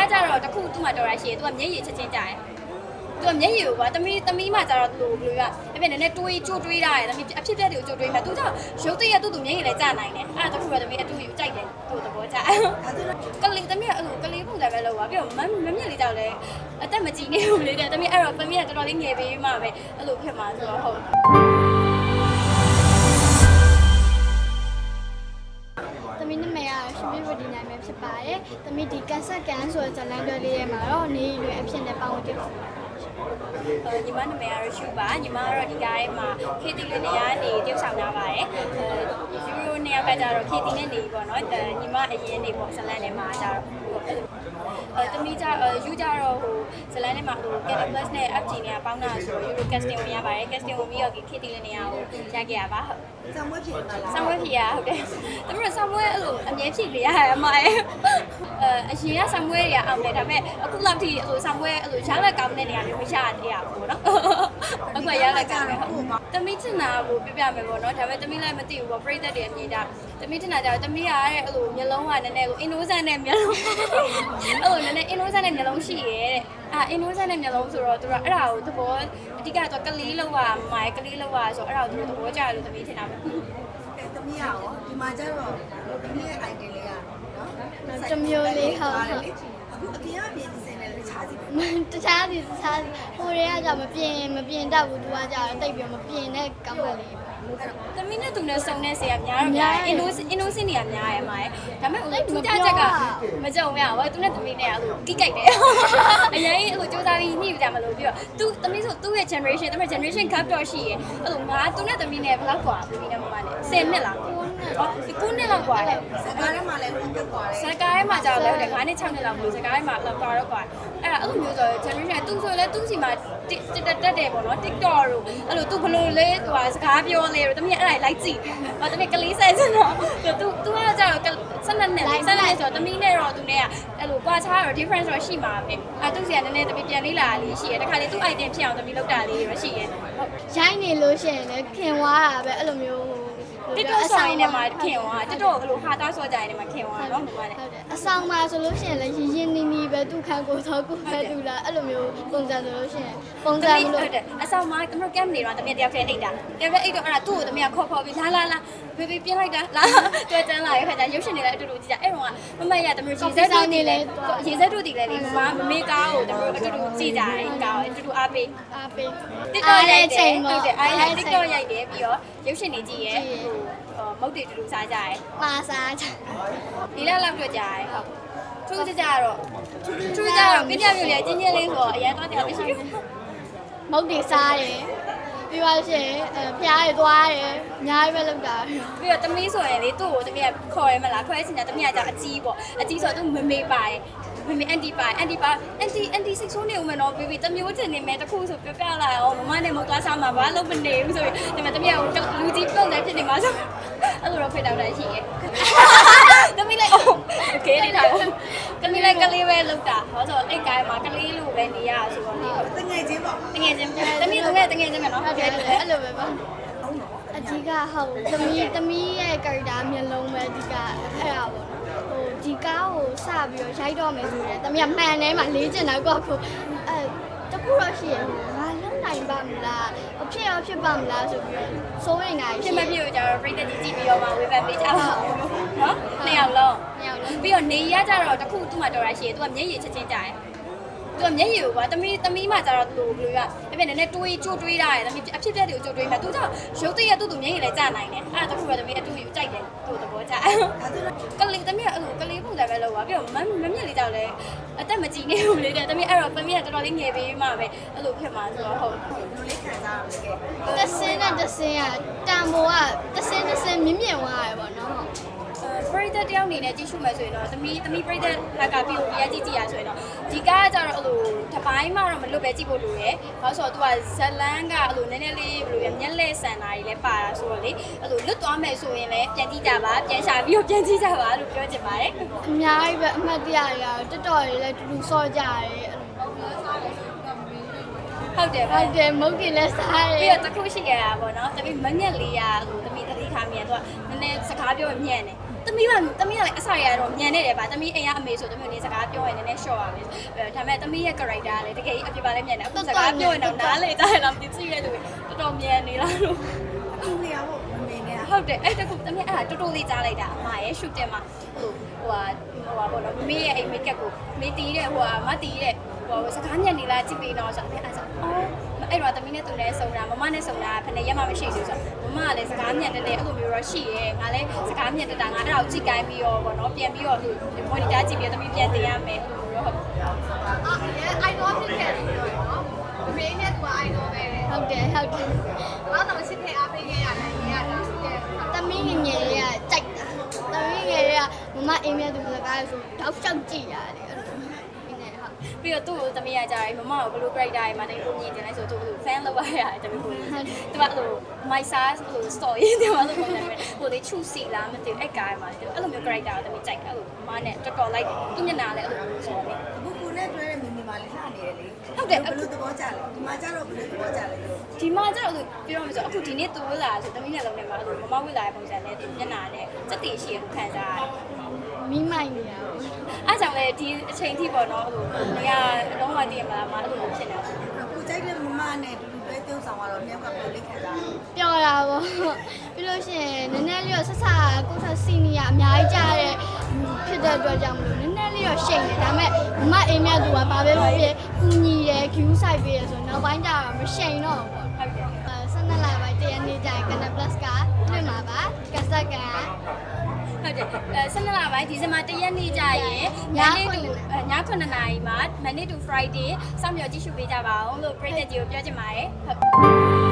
ကကြတော့တခုသူ့မှာတော်ရရှိရယ်သူကမျက်ရည်ချက်ချင်းကြာတယ်သူကမျက်ရည်ကိုကွာတမီတမီမှကြတော့သူဘယ်လိုရအဲ့ပြနည်းနည်းတွေးကြိုးတွေးတာရယ်တမီအဖြစ်ပြက်တွေကိုကြိုးတွေးမှာသူကြောင့်ရုပ်တရက်သူ့သူမျက်ရည်လည်းကြာနိုင်တယ်အဲ့ဒါတခုပဲတမီအတူယူကြိုက်တယ်သူ့သဘောကျကလေးတမီကအဲ့လိုကလေးပုံစံပဲလောက်ပါပြီးတော့မမမျက်လေးကြောက်လဲအသက်မကြည်နေဘူးလေတဲ့တမီအဲ့တော့တမီကတော်တော်လေးငယ်ပေးမှပဲအဲ့လိုဖြစ်မှာဆိုတော့ဟုတ် သမီးဒီကက်ဆက်ကန်ဆိုတဲ့ဇာတ်လမ်းတွဲလေးထဲမှာတော့နေရွယ်အဖြစ်နဲ့ပါဝင်တယ်ဖြစ်ပါတယ်အဲညီမနာမည်ကတော့ရှူပါညီမကတော့ဒီကားထဲမှာခေတီလေးနေရာနေတယောက်ဆောင်လာပါတယ်အဲယူရိုနေရာကကြတော့ခေတီနဲ့နေပေါ့နော်အဲညီမအရင်နေပေါ့ဇလန်ထဲမှာကြတော့ အဲတမီကြယူကြတော့ဟိုဇလန်ထဲမှာဟို Candy Plus နဲ့ FG နဲ့ပေါင်းတာဆိုယူရို casting ဝင်ရပါတယ် casting ဝင်ပြီးတော့ခေတီလေးနေရာကိုရခဲ့ရပါဟုတ်ဇံမွေးဖြစ်လာလားဆောင်းဝဲဖြေရဟုတ်တယ်။ဒါပေမဲ့ဆောင်းဝဲအဲ့လိုအမြဲဖြေလေရတယ်အမရဲ့။အဲအရင်ကဆောင်းဝဲတွေကအောင်တယ်ဒါပေမဲ့အခုလောက်ထိအဲ့လိုဆောင်းဝဲအဲ့လိုရလက်ကောင်းတဲ့နေရာမျိုးမရသေးရဘူးနော်။အခုရလက်ကောင်းတယ်ဟုတ်။တမိချင်တာကိုပြပြမယ်ပေါ့နော်။ဒါပေမဲ့တမိလည်းမသိဘူးပေါ့ပြိသက်တွေအမြင်ကြ။တမိချင်တာကြတော့တမိရတဲ့အဲ့လိုမျိုးလုံးကနည်းနည်းကို innocent နဲ့မျိုးလုံးအဲ့လိုနည်းနည်း innocent နဲ့မျိုးလုံးရှိရဲတဲ့။အာ innocent နဲ့မျိုးလုံးဆိုတော့သူကအဲ့ဒါကိုသဘောအဓိကတော့ကလေးလောက်ပါမိုင်ကလေးလောက်ပါဆိုတော့အဲ့ဒါကိုသူတို့သဘောကျတယ်လို့တမိထင်တာပဲ။အဲသမီးရောဒီမှာကျတော့သမီးရဲ့ idea လေးကနော်။တစ်မျိုးလေးဟုတ်ဟုတ်အခုအပြင်အပြင်စင်နဲ့လည်းခြားစီပဲတခြားစီတခြားစီဟိုတွေကကြောင့်မပြင်းမပြင်းတတ်ဘူးသူကကြောင့်တိတ်ပြီးမပြင်းတဲ့ကောင်းကလေးပဲ သမီးနဲ့သူနဲ့စုံတဲ့ဆရာများတော့များ များတယ် innocent innocent တွေကများရဲ့မှာရဲ့ဒါပေမဲ့ အဲ့ သူ မ ကြ ပြော ချက်က อ่ะ မကြုံရဘူးသူနဲ့သမီးနဲ့အဲ့လိုကိကြိုက်တယ်အရင်အဲ့လိုစူးစမ်းပြီးညှိကြမလို့ပြီးတော့သူသမီးဆိုသူ့ရဲ့ generation သမီး generation gap တော့ရှိရဲ့အဲ့လိုငါသူနဲ့သမီးနဲ့ဘယ်လောက်กว่าသမီးနဲ့မမနဲ့10နှစ်လား9နှစ် စ် လောက်กว่าလေ စကားထဲမှာလည်းဝင်တက်သွားတယ် ဇက်ကားထဲမှာကြာတော့တယ်9နှစ်6နှစ်လောက်မျိုးဇက်ကားထဲမှာလောက်ပါတော့กว่าအဲ့ဒါအဲ့လိုမျိုးဆို generation သူဆိုလဲသူစီမှာတက်တက်တယ်ပေါ့နော် TikTok တို့အဲ့လိုသူဘလို့လဲဟိုစကားပြောလဲတို့တမီးအဲ့ဒါလိုက်ကြည့်ဟောတမီးကလေးဆိုင်စင်တော့သူသူကကြာတော့ဆက်လက်နဲ့ဆက်လက်ဆိုတော့တမီးနဲ့တော့သူနဲ့ကအဲ့လိုကွာခြားတော့ difference တော့ရှိမှာပဲအဲ့သူစီကနည်းနည်းတမီးပြန်လေးလာလေးရှိရတခါလေသူ item ဖြစ်အောင်တမီးလောက်တာလေးတော့ရှိရဟုတ် ရိုင်းနေလို့ရှိရင်လည်းခင်သွားတာပဲအဲ့လိုမျိုး ဟို TikTok ဆောင်းနေမှာခင်သွား TikTok အဲ့လိုဟာသားဆော့ကြရင်မှာခင်သွားနော်မမနဲ့ဟုတ်တယ်အဆောင်မှာဆိုလို့ရှိရင်လည်းရင်ရင်နီနီပဲသူခံကိုသောကိုပဲသူလားအဲ့လိုမျိုးပုံစံဆိုလို့ရှိရင်ပုံတစံမီးမဟုလို့တ်တယ်အဆောင်မှာတမီးကမ်နေတော့တမီးတယောက်တည်းအိတ်တာတယောက်တည်းအိတ်တော့အဲ့ဒါသူ့ကိုတမီးကခေါ်ခေါ်ပြီးလာလာလာဘေဘီပြင်းလိုက်တာလာတွေ့တန်းလာရခါကျရုပ်ရှင်တွေလည်းအတူတူကြည့်ကြအဲ့တော့ကမမရတမီးရေစက်တို့တည်လဲရေစက်တို့တည်လဲလေမမမမေကားကိုတမီးအတူတူကြည့်ကြတယ်ကားကိုအတူတူအားပေးအားပေး TikTok ရိုက်တယ်ဟုဟုတ်တ်တတယ်ယ်အားအားရိုရိုက်က် TikTok ရိုက်တယ်ပြီးတော့ရုပ်ရှင်တွေကြည့်ရဲဟိုမုတ်တွေတူတူစားကြရဲပါစားချဒီလောက်လောက်တွေ့ကြရဲဟုတ်ထူးကြကြတော့ထူးကြတော့ပြပြပြလေချင်းချင်းလေးဆိုအရင်တော့တရားမရှိဘူးမုတ်တွေစားတယ်ပြီးပါရှင်အဲဖျားတွေသွားတယ်အများကြီးပဲလောက်တာပြီးတော့တမီးဆိုရင်လေသူ့ကိုတမီးကခေါ်ရမလားခေါ်ရချင်တာတမီးကကြောင့်အကြီးပေါ့အကြီးဆိုတော့သူမမေပါရဲ့ မမေအန်တီပါအန်တီပါအန်တီအန်တီစိတ်ဆိုးနေဦးမယ်နော်ဘေဘီတမျိုးတင်နေမယ်တခုဆိုပြပြလာရောမမနဲ့မသွားစားမှာဘာလို့မနေဘူးဆိုပြီးဒီမှာတမီးကလူကြီးပုံစံဖြစ်နေမှာဆိုအဲ့လိုတော့ဖိတ်တော့တာရှိရဲ့တမီးလည်းโอเคနေတာတမီးလည်းကလေးပဲလောက်တာဟောဆိုအဲ့ကိုင်းမှာကလေးလိုပဲနေရဆိုတော့လေ တငယ်ချင်းပေါ့ တငယ်ချင်းတမီးတို့ကတငယ်ချင်းမယ်နော် ဟုတ်တယ်အဲ့လိုပဲပါ ဟုတ်နော် အဓိကဟုတ်သမီးသမီးရဲ့ character မျက်လုံးပဲအဓိကအဲ့ဒါပေါ့နော်ဟိုဒီကားကိုစပြီးတော့ရိုက်တော့မယ်ဆိုရင်သမီးကမှန်ထဲမှာလေးကျင်တာကောက်ကိုအဲတခုတော့ရှိရဟိုငါလုံနိုင်ပါမလားအဖြစ်ရောဖြစ်ပါမလားဆိုပြီးတော့စိုးရိမ်နေတာဖြစ်မဖြစ်ကိုကျတော့ပြိတ္တကြီးကြည့်ပြီးတော့မှဝေဖန်ပေးကြပါဦးနော်နှစ်ယောက်လုံးမရောက်လို့ပြီးတော့နေရကြတော့တခုသူ့မှာတော်ရရှိရယ်သူကမျက်ရည်ချက်ချင်းကြာတယ် သူကမျက်ရည်ကိုကွာတမီးတမီးမှကြတော့သူဘယ်လိုရအဲ့ပြနည်းနည်းတွေးကြိုးတွေးတာရယ်တမီးအဖြစ်ပြက်တွေကိုကြိုးတွေးမှာသူကြောင့်ရုပ်တရက်သူ့သူမျက်ရည်လည်းကြာနိုင်တယ်အဲ့ဒါတခုပဲတမီးအတူယူကြိုက်တယ်သူ့သဘောကျဒါဆိုတော့ကလေးတမီးကအဲ့လိုကလေးပုံစံပဲလောက်ပါပြီးတော့မမမျက်လေးကြောက်လဲအသက်မကြည်နေဘူးလေတဲ့တမီးအဲ့တော့တမီးကတော်တော်လေးငယ်ပေးမှပဲအဲ့လိုဖြစ်မှာဆိုတော့ဟုတ်လူလေးခံစားရမယ်ကဲတဆင်းနဲ့တဆင်းကတန်ဖိုးကတဆင်းတဆင်းမြင့်မြင့်သွားရပေါ့နော်ပ ရိသတ်တယောက်အနေနဲ့ကြည့်ရှုမယ်ဆိုရင်တော့သမီးသမီးပရိသတ်ဘက်ကပြီးကိုရကြည့်ကြည့်ရဆိုရင်တော့ဒီကားကကြတော့အဲ့လိုတပိုင်းမှတော့မလွတ်ပဲကြည့်ဖို့လိုရယ်။ဘာလို့ဆိုတော့ तू ကဇလန်းကအဲ့လိုနည်းနည်းလေးဘယ်လိုလဲမျက်လက်ဆန်တာကြီးလည်းပါတာဆိုတော့လေအဲ့လိုလွတ်သွားမယ်ဆိုရင်လည်းပြန်ကြည့်ကြပါပြန်ရှာပြီးတော့ပြန်ကြည့်ကြပါလို့ပြောချင်ပါတယ်အများကြီးပဲအမှတ်တရတွေကတော့တက်တော်တွေလည်းတူတူစော့ကြရတယ်အဲ့လို။ဟုတ်တယ်ဟုဗျတ်တယ်မုတ်တွေလည်းစားရပြီးတယ်တော့တစ်ခုရှိခဲ့တာပေါ့နော်။သမီးမငက်လေးရဟိုသမီးတတိခါမြန် तू ကနည်းနည်းစကားပြောညံ့တယ် သမီးကသမီးကလည်းအဆရရတော့ညံနေတယ်ပါသမီးအိမ်ကအမေဆိုသမီးနေစကားပြောရင်လည်းနည်းနည်း short ရမယ်အဲဒါပေမဲ့သမီးရဲ့ character ကလည်းတကယ်အပြစ်ပါလည်းညံတယ်အခုစကားပြောရင်တော့နားလေကြရတော့မသိရတဲ့သူတော်တော်ညံနေလားလို့သူနေရဖို့မမေနဲ့ဟုတ်တယ်အဲ့တခုသမီးအဲ့ဒါတော်တော်လေးကြားလိုက်တာအမရဲ့ shoot တင်မှာဟိုဟိုဟာဟိုဟာပေါ့နော်မမေရဲ့အိမ် makeup ကိုမေးတီးတဲ့ဟိုဟာမတီးတဲ့ဟိုစကားညံနေလားကြည့်ပြီးတော့ဆိုတော့အဲ့ဒါဆိုအော်အဲ့တော့သမီးနဲ့သူနဲ့ဆုံတာမမနဲ့ဆုံတာဖယ်နေရက်မှမရှိဘူးဆိုတော့ မမကလည်းစကားညံတယ်တယ်အဲ့လိုမျိုးတော့ရှိရဲငါလည်းစကားညံတယ်တာငါအဲ့ဒါကိုကြည့်ကိုင်းပြီးတော့ပေါ့နော်ပြန်ပြီးတော့ဟို monitor ကြည့်ပြီးသမီးပြန်တင်ရမယ်ဟိုတော့ဟုတ်အာရဲ idol ဖြစ်ခဲ့တယ်ပြောရနော်အမေနဲ့သူက idol ပဲဟုတ်တယ်ဟုတ်တယ်ဘာလို့ချစ်တဲ့အားပေးခဲ့ရတယ်ညီကဒါချစ်တဲ့သမီးငယ်ငယ်လေးကကြိုက်တာသမီးငယ်လေးကမမအိမ်မြတ်သူစကားဆိုတောက်လျှောက်ကြည့်ရတယ်အဲ့လိုဒီနေ့ဟုတ် ပြီးတော့သူ့ကိုသမီးရကြတယ်မမကိုဘယ်လို character တွေမှာတကယ်ကိုမြင်တယ်လဲဆိုတော့သူ့ကို fan လောက်ရရတယ်တမီးကိုသူကအဲ့လို my size ဟို story တွေမှာလို့ပုံနေတယ်ဟိုလေချူစီလားမသိဘူးအဲ့ကားမှာအဲ့လိုမျိုး character ကိုတမီးကြိုက်အဲ့လိုမနဲ့တော်တော်လိုက်သူညနာလည်းအဲ့လိုမျိုးဆိုတော့အခုကိုနဲ့တွဲတဲ့မိမိမလေးလှနေတယ်လေဟုတ်တယ်ဘယ်လိုသဘောကျလဲဒီမှာကျတော့ဘယ်လိုသဘောကျလဲလို့ဒီမှာကျတော့ပြောရမယ်ဆိုအခုဒီနေ့သူဝလာဆိုတမီးနဲ့လုံးနဲ့မှာအဲ့လိုမမဝလာတဲ့ပုံစံနဲ့သူညနာနဲ့စက်တည်ရှိရကိုခံစားရတယ် မိမိုင်နေရပါဘူးအားကြောင့်လေဒီအချိန်ထိပေါ့နော်ဟိုနေရာအလုံးဝတည်ရမှာလားမအဲ့လိုဖြစ်နေတယ်ကိုကြိုက်တဲ့မမနဲ့တူတူတွဲပြုံးဆောင်တော့မြောက်ကဘယ်လိုလေးခံစားလဲပျော်တာပေါ့ပြီးလို့ရှိရင်နည်းနည်းလေးတော့ဆက်ဆက်ကိုယ့်ထက်စီနီယာအများကြီးကြားတဲ့ဖြစ်တဲ့အတွက်ကြောင့်မလို့နည်းနည်းလေးတော့ရှိန်တယ်ဒါပေမဲ့မမအိမ်မြတ်သူကဘာပဲဖြစ်ဖြစ်ကူညီတယ် queue site ပေးရဆိုတော့နောက်ပိုင်းကျတော့မရှိန်တော့ဘူးပေါ့ဟုတ်တယ်ဆက်နှစ်လပိုင်းတရနေ့ကျရင်ကနပလတ်ကတွေ့မှာပါကစက်က ဟုတ်တယ်အဲ12လပိုင်းဒီဇင်ဘာ1ရက်နေ့ကျရင်ညည9နေတူည9နာရီမှာ Monday to Friday စောင့်မျှော်ကြည့်ရှုပေးကြပါအောင်လို့ပြည်သက်ကြီးကိုပြောချင်ပါတယ်ဟုတ်